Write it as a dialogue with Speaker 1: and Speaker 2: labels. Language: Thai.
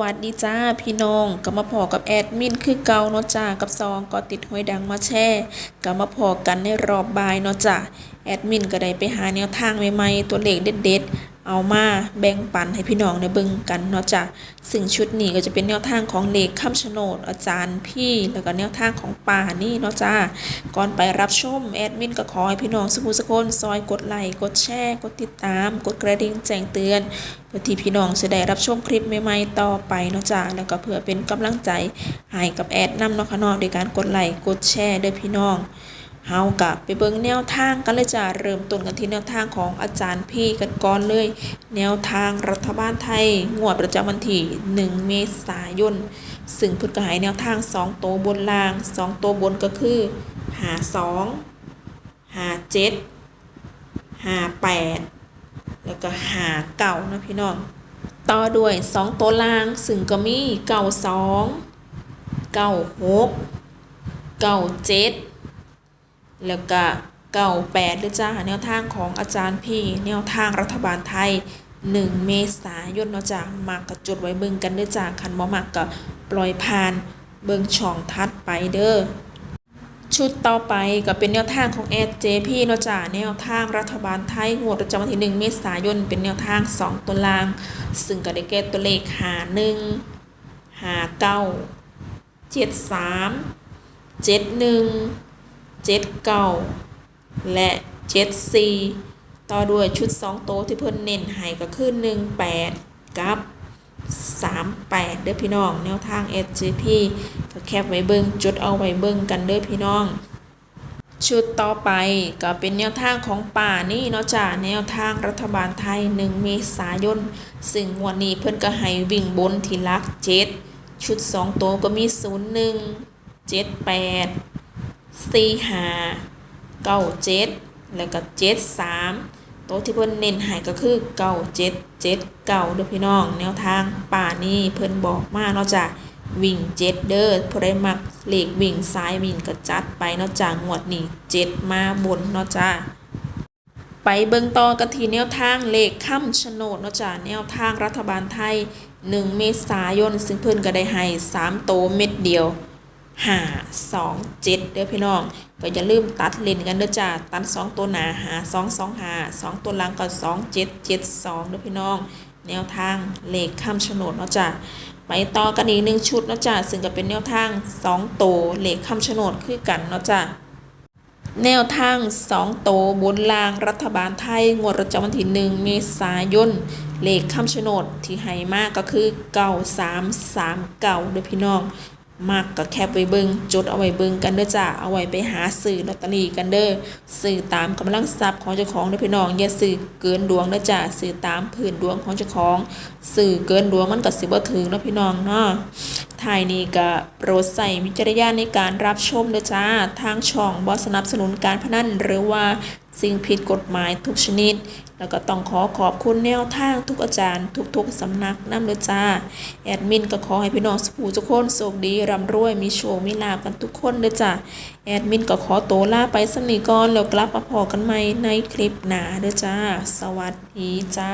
Speaker 1: วัสดีจ้าพี่น้องก็มาพอกับแอดมินคือเกาเนาะจ้ากับซองก็ติดห้อยดังมาแช่ก็มาพอกันในรอบบ่ายเนาะจ้าแอดมินก็ได้ไปหาแนวทางใหม่ๆตัวเลขเด็ดๆ เอามาแบ่งปันให้พี่น้องได้เบิ่งกันเนาะจ้าซึ่งชุดนี้ก็จะเป็นแนวทางของเลขค้ำชนดอาจารย์พี่แล้วก็แนวทางของป่านี่เนาะจ้าก่อนไปรับชมแอดมินก็ขอให้พี่น้องสุภุสกคนซอยกดไลค์กดแชร์ กดติดตาม กดกระดิ่งแจ้งเตือนเพื่อที่พี่น้องจะได้รับชมคลิปใหม่ๆต่อไปเนาะจ้าแล้วก็เพื่อเป็นกำลังใจให้กับแอดนำเนาะค่ะเนาะโดยการกดไลค์กดแชร์ด้อพี่น้อง เฮากะไปเบิ่งแนวทางกันเลยจ้าเริ่มต้นกันที่แนวทางของอาจารย์พี่กันก่อนเลย แนวทางรัฐบาลไทย งวดประจำวันที่1เมษายนซึ่งเพุทธกหายแนวทาง 2 โตวบนล่าง 2 โตวบนก็คือ หา 2 หา 7 หา 8 แล้วก็หาเก่านะพี่น้อง ต่อด้วย2ตัวล่าง ซึ่งก็มีเก่า2 เก่า6 เก่า7 แล้วก็เก่าแปดด้วยจ้าแนวทางของอาจารย์พี่ แนวทางรัฐบาลไทย 1 เมษายนเนาะจ้ามากกับจุดไว้เบิ่งกันด้วยจ้าคันบ่มากกับปล่อยผ่านเบิ่งช่องทัดไปเด้อชุดต่อไปก็เป็นแนวทางของแอดเจพี่เนาะจ้าแนวทางรัฐบาลไทยงวดประจำวันที่ 1 เมษายนเป็นแนวทาง 2 ตัวลาง ซึ่งก็ได้แก่ตัวเลขหาหนึ่งหาเก้าเจ็ดสามเจ็ดหนึ่ง 7าและ 7 4 ต่อด้วยชุด 2 โตที่เพิ่นเน้นให้ก็คือ 1 8 กับ 38 เด้อพี่น้อง แนวทาง SGP ก็แคบไว้เบิ่งจุดเอาไว้เบิ่งกันเด้อพี่น้องชุดต่อไปก็เป็นแนวทางของป่านี่เนาะจ้าแนวทางรัฐบาลไทย 1 เมษายนซึ่งวันนี้เพิ่นก็ให้วิ่งบนทีลักเจ็ดชุด 2 ตัวก็มี 0 1 7 8 สี่ห้าเก้าเจ็ดแล้วก็เจ็ดสามโต๊ะที่เพิ่นเน้นให้ก็คือเก้าเจ็ดเจ็ดเก้าเด้อพี่น้อง แนวทางป่านี่เพิ่นบอกมาเนาะจ้ะวิ่งเจ็ดเด้อผู้ใดมักเลขวิ่งซ้ายวิ่งก็จัดไปเนาะจ้ะงวดนี้เจ็ดมาบนเนาะจ้ะไปเบิ่งต่อกันทีแนวทางเลขค่ำโฉนดเนาะจ้ะแนวทางรัฐบาลไทย 1 เมษายน ซึ่งเพิ่นก็ได้ให้3โตเม็ดเดียว หาสองเจ็ดเด้อพี่น้องก็อย่าลืมตัดเลนกันเด้อจ้าตัดสองตัวหนาหาสองสองหาสองตัวหลังก็สองเจ็ดเจ็ดสองเด้อพี่น้อง แนวทางเลขข้ามโฉนดเนาะจ้าไปต่อกันอีกหนึ่งชุดเนาะจ้าซึ่งก็เป็นแนวทางสองตัวเลขข้ามโฉนดคือกันเนาะจ้าแนวทางสองโตวบนรางรัฐบาลไทย งวดประจำวันที่หนึ่งเมษายน เลขข้ามโฉนดที่ให้มากก็คือเก้าสามสามเก้าเด้อพี่น้อง มักก็แคปไว้เบิงจดเอาไว้เบิงกันเด้อจ้าเอาไว้ไปหาสื่อลอตเตอรี่กันเด้อสื่อตามกำลังทรัพย์ของเจ้าของเด้อพี่น้องอย่าสื่อเกินดวงเด้อจ้าสื่อตามผืนดวงของเจ้าของ สื่อเกินดวงมันก็สิบ่ถึงเนาะพี่น้องเนาะ ท้ายนี้ก็โปรดใส่วิจารณญาณในการรับชมเด้อจ้า ทางช่องบ่สนับสนุนการพนันหรือว่าสิ่งผิดกฎหมายทุกชนิด แล้วก็ต้องขอขอบคุณแนวทางทุกอาจารย์ ทุกๆสำนักน้ำเด้อจ้า แอดมินก็ขอให้พี่น้องสุขทุกคนโชคดีร่ำรวยมีโชคมีลาภกันทุกคนเด้อจ้าแอดมินก็ขอโตวลาไปสนิก่อนแล้วกลับมาพอกันใหม่ในคลิปหนาเด้อจ้า สวัสดีจ้า